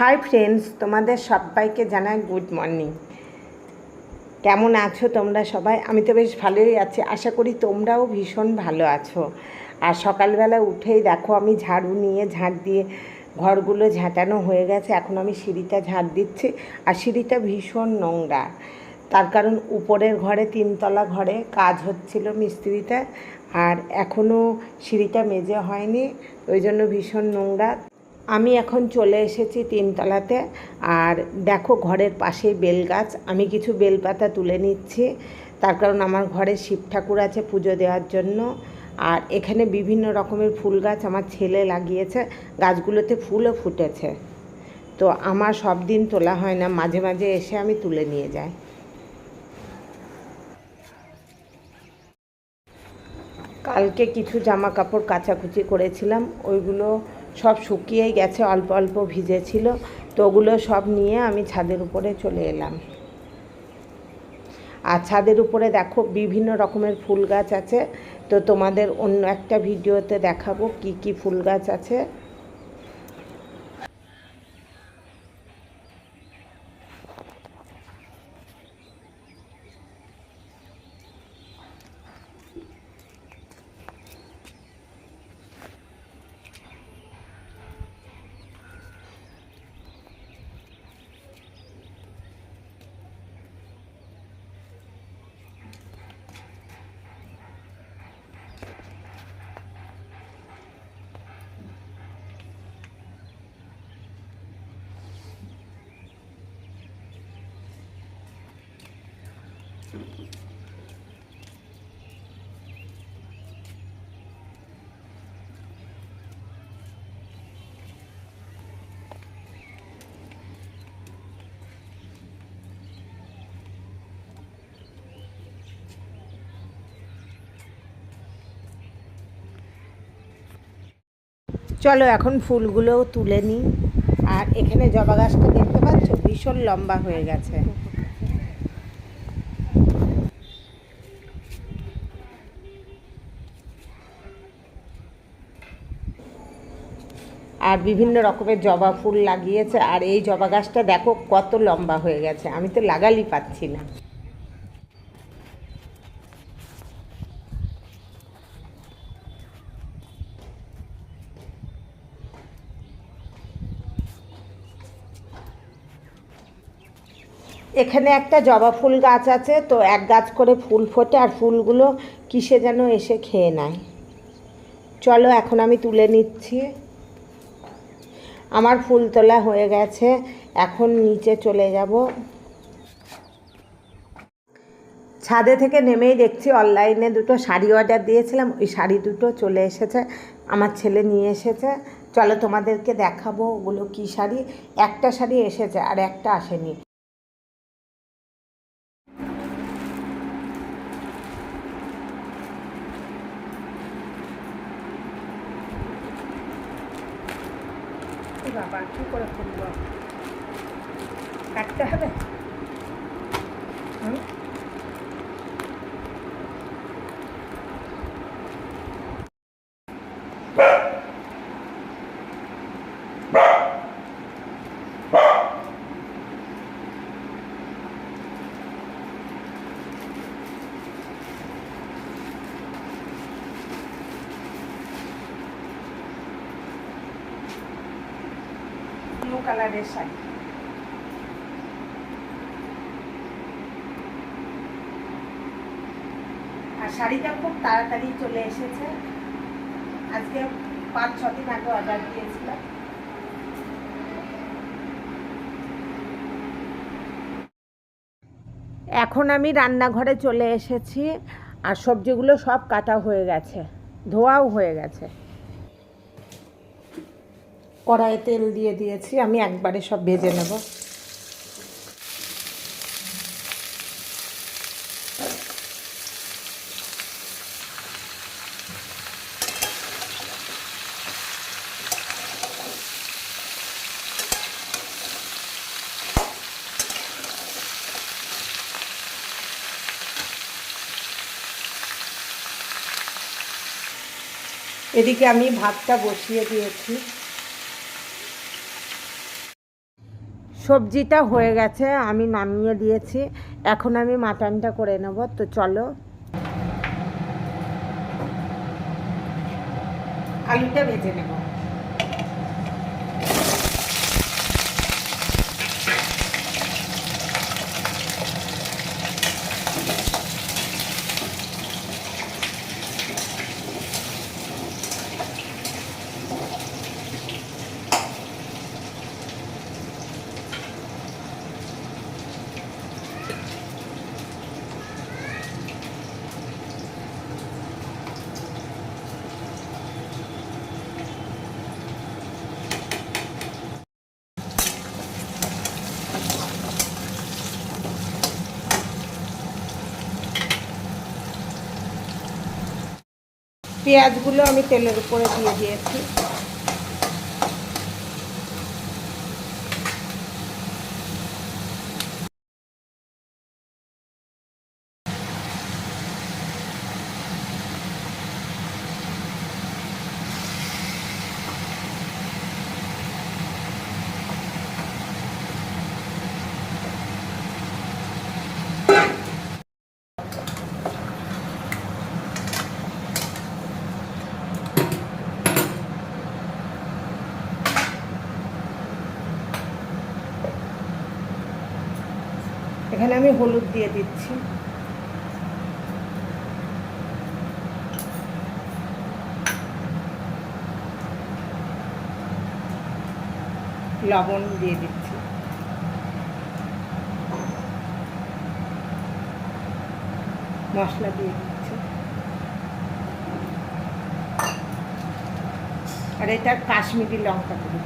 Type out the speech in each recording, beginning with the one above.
Hi friends তোমাদের সবাইকে জানাই গুড মর্নিং কেমন আছো তোমরা সবাই? আমি তো বেশ ভালোই আছি। আশা করি তোমরাও ভীষণ ভালো আছো। আর সকালবেলা উঠেই দেখো, আমি ঝাড়ু নিয়ে, ঝাঁট দিয়ে ঘরগুলো ঝাঁটানো হয়ে গেছে। এখন আমি সিঁড়িটা ঝাঁট দিচ্ছি। আর সিঁড়িটা ভীষণ নোংরা। তার কারণ উপরের ঘরে তিনতলা ঘরে কাজ হচ্ছিল মিস্ত্রিতে। আর এখনও সিঁড়িটা মেজে হয়নি। ওই জন্য ভীষণ নোংরা। আমি এখন চলে এসেছি তিনতলাতে। আর দেখো ঘরের পাশেই বেল গাছ আমি কিছু বেলপাতা তুলে নিচ্ছি। তার কারণ আমার ঘরে শিব ঠাকুর আছে পুজো দেওয়ার জন্য। আর এখানে বিভিন্ন রকমের ফুল গাছ আমার ছেলে লাগিয়েছে। গাছগুলোতে ফুলও ফুটেছে। তো আমার সব দিন তোলা হয় না, মাঝে মাঝে এসে আমি তুলে নিয়ে যাই। কালকে কিছু জামা কাপড় কাচাকুচি করেছিলাম। ওইগুলো সব শুকিয়ে গেছে, অল্প অল্প ভিজেছিল। তো ওগুলো সব নিয়ে আমি ছাদের উপরে চলে এলাম। আর ছাদের উপরে দেখো বিভিন্ন রকমের ফুল গাছ আছে। তো তোমাদের অন্য একটা ভিডিওতে দেখাবো কি কি ফুল গাছ আছে। চলো এখন ফুলগুলোও তুলে নিই। আর এখানে জবা গাছটা দেখতে পাচ্ছ? ভীষণ লম্বা হয়ে গেছে। আর বিভিন্ন রকমের জবা ফুল লাগিয়েছে। আর এই জবা গাছটা দেখো কত লম্বা হয়ে গেছে। আমি তো লাগালি পাচ্ছি না। এখানে একটা জবা ফুল গাছ আছে, তো এক গাছ করে ফুল ফোটে আর ফুলগুলো কিসে যেন এসে খেয়ে নেয়। চলো এখন আমি তুলে নিচ্ছি। আমার ফুল তোলা হয়ে গেছে, এখন নিচে চলে যাব। ছাদে থেকে নেমেই দেখছি অনলাইনে দুটো শাড়ি অর্ডার দিয়েছিলাম, ওই শাড়ি দুটো চলে এসেছে, আমার ছেলে নিয়ে এসেছে। চলো তোমাদেরকে দেখাবো ওগুলো কী শাড়ি। একটা শাড়ি এসেছে আর একটা আসেনি। বাবা কী করে করব কাটতে হবে? হুম? কালারের শাড়ি। আর শাড়িটা খুব তাড়াতাড়ি চলে এসেছে। আজকে পাঁচ, ছ দিন আগে অর্ডার দিয়েছিলাম এখন আমি রান্নাঘরে চলে এসেছি, আর সবজিগুলো সব কাটা হয়ে গেছে, ধোয়াও হয়ে গেছে। কড়াইয়ে তেল দিয়ে দিয়েছি আমি একবারে সব ভেজে নেব। এদিকে আমি ভাতটা বসিয়ে দিয়েছি। সবজিটা হয়ে গেছে, আমি নামিয়ে দিয়েছি। এখন আমি মাটনটা করে নেব, তো চলো। আলুটা ভেজে নেব। পেঁয়াজগুলো আমি তেলের উপরে দিয়ে দিয়েছি। এখানে আমি হলুদ দিয়ে দিচ্ছি। লবণ দিয়ে দিচ্ছি। মশলা দিয়ে দিচ্ছি। আর এটা কাশ্মীরি লঙ্কা গুঁড়ো।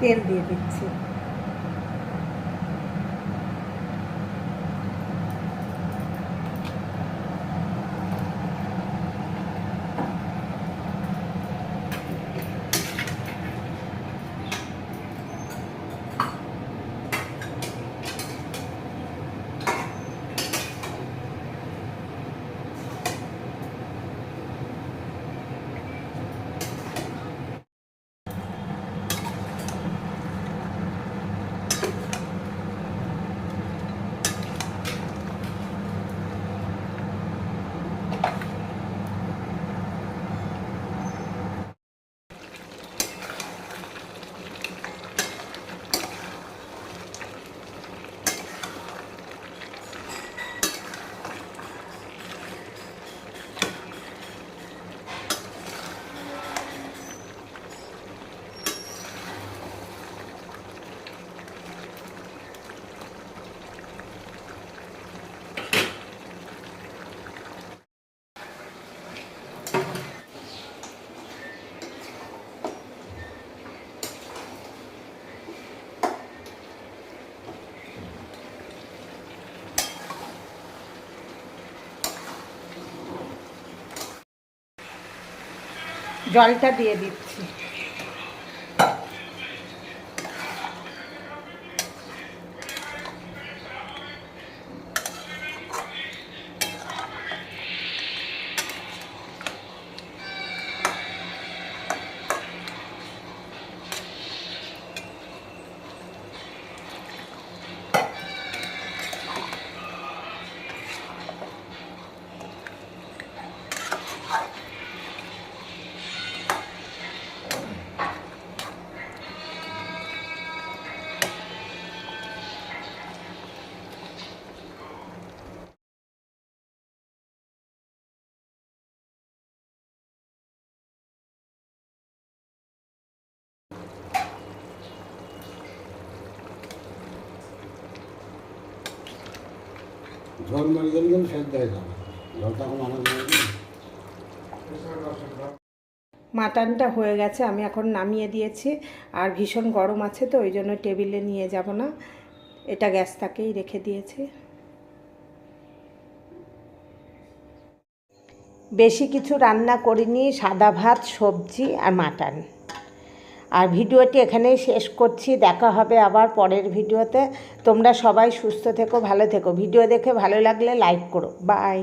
তেল দিয়ে দিচ্ছি। জলটা দিয়ে দিচ্ছি। ঝোল মারি সেদ্ধ হয়ে যাবে মাটনটা হয়ে গেছে, আমি এখন নামিয়ে দিয়েছি। আর ভীষণ গরম আছে তো, ওই জন্য টেবিলে নিয়ে যাব না। এটা গ্যাসটাকেই রেখে দিয়েছি। বেশি কিছু রান্না করিনি, সাদা ভাত, সবজি আর মাটন। আর ভিডিওটি এখানেই শেষ করছি। দেখা হবে আবার পরের ভিডিওতে। তোমরা সবাই সুস্থ থেকো, ভালো থেকো। ভিডিও দেখে ভালো লাগলে লাইক করো। বাই